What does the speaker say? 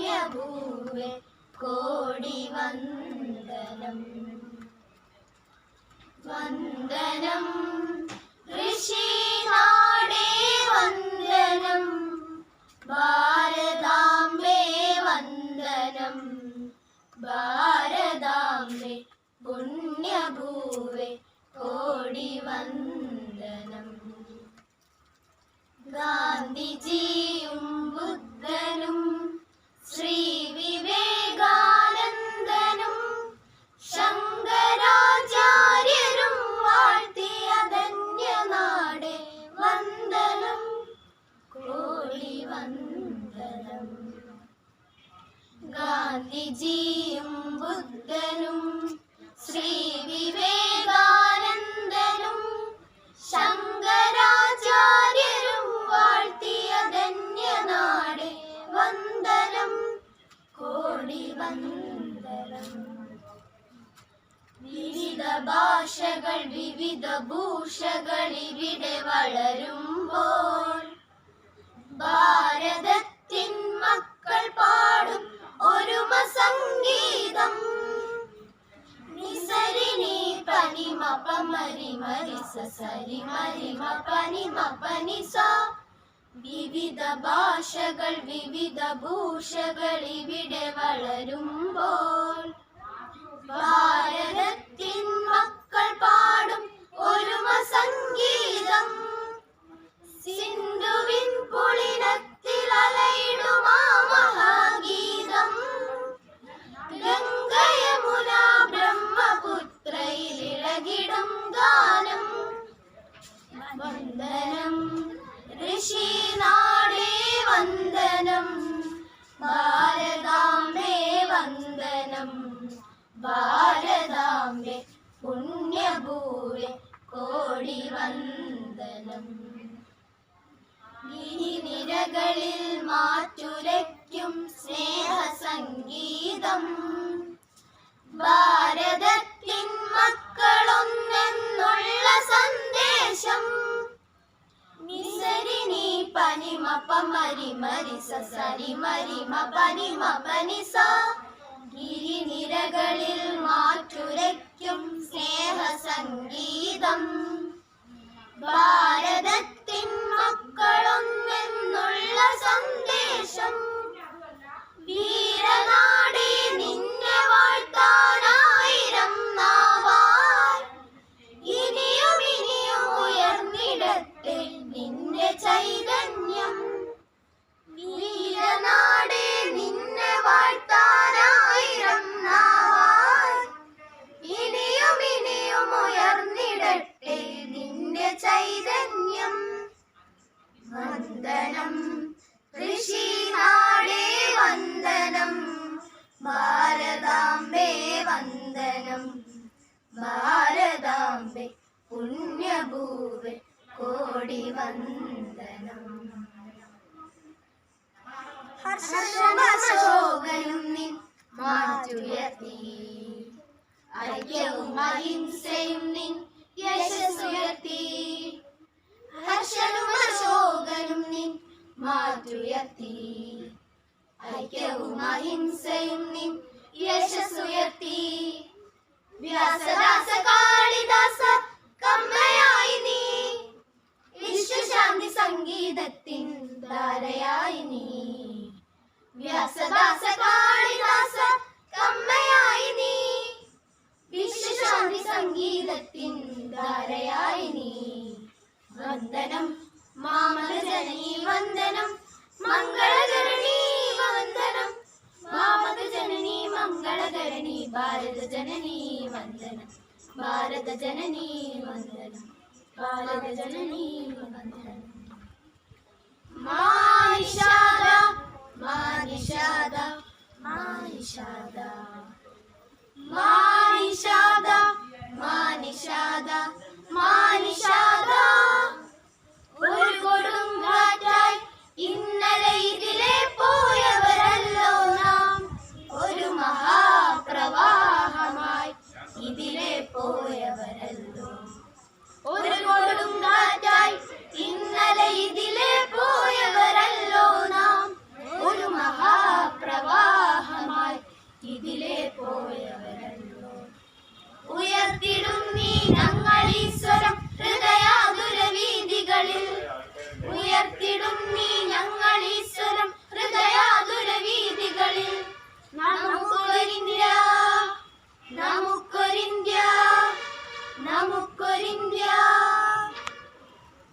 പുണ്യഭൂവേ കോടി വന്ദനം. വന്ദനം. ഋഷിനാടേ വന്ദനം. ഭാരതാംബേ വന്ദനം. ഭാരതാംബേ പുണ്യഭൂവേ കോടി വന്ദനം. ഗാന്ധിജിയും ബുദ്ധനും ശ്രീ വിവേകാനന്ദനും ശങ്കരാചാര്യരും വാഴ്ത്തിയ ധന്യനാടെ വന്ദനം. കോടി വന്ദനം ഗാന്ധിജിയും ബുദ്ധനും ശ്രീ വിവേകാനന്ദനും വിവിധ ഭാഷകൾ വിവിധ ഭൂഷകൾ ഇവിടെ വളരുമ്പോൾ ഭാരതത്തിൻ മക്കൾ പാടും ഒരുമ സംഗീതം. നിസരിണി പനിമ പമരി മരി സരി മരിമ പനിമ പനിസ വിവിധ ഭാഷകൾ വിവിധ ഭൂഷകൾ ഇവിടെ വളരുമ്പോൾ വന്ദനം. ഋഷിനാടേ വന്ദനം. ഭാരതാംബേ വന്ദനം. ഭാരതാംബെ പുണ്യഭൂവെ കോടി വന്ദനം. ഗിരിനിരകളിൽ മാറ്റുരയ്ക്കും സ്നേഹസംഗീതം. സരി മരിമ പനിമ പനിസ ഗിരിനിരകളിൽ മാറ്റുരയ്ക്കും സ്നേഹസംഗീതം ഭാരതത്തിൻ മക്കളൊന്നെന്നുള്ള വന്ദനം. ഭാരതാംബെ പുണ്യഭൂവെ കോടി വന്ദനം. ഹർഷമശോകനും നിൻ മാറ്റുയർത്തി. ഐക്യവും അഹിംസയും യശസ്സുയർത്തി. ഹർഷനും അശോകനും നിൻ മാറ്റുയർത്തി. ഐക്യവും അഹിംസയും നിൻ യശസ്സുയർത്തി. വ്യാസദാസ കാളിദാസ കമ്മയായി നീ. വിശ്വശാന്തി സംഗീതത്തിൻ ധാരയായി നീ. വ്യാസദാസ കാളിദാസ കമ്മയായി നീ. വിശ്വശാന്തി സംഗീതത്തിൻ ധാരയായി നീ. വന്ദനം മാമല ജനീ വന്ദനം భారత జననీ వందన భారత జననీ వందన భారత జననీ వందన మా నిషాద మా నిషాద మా నిషాద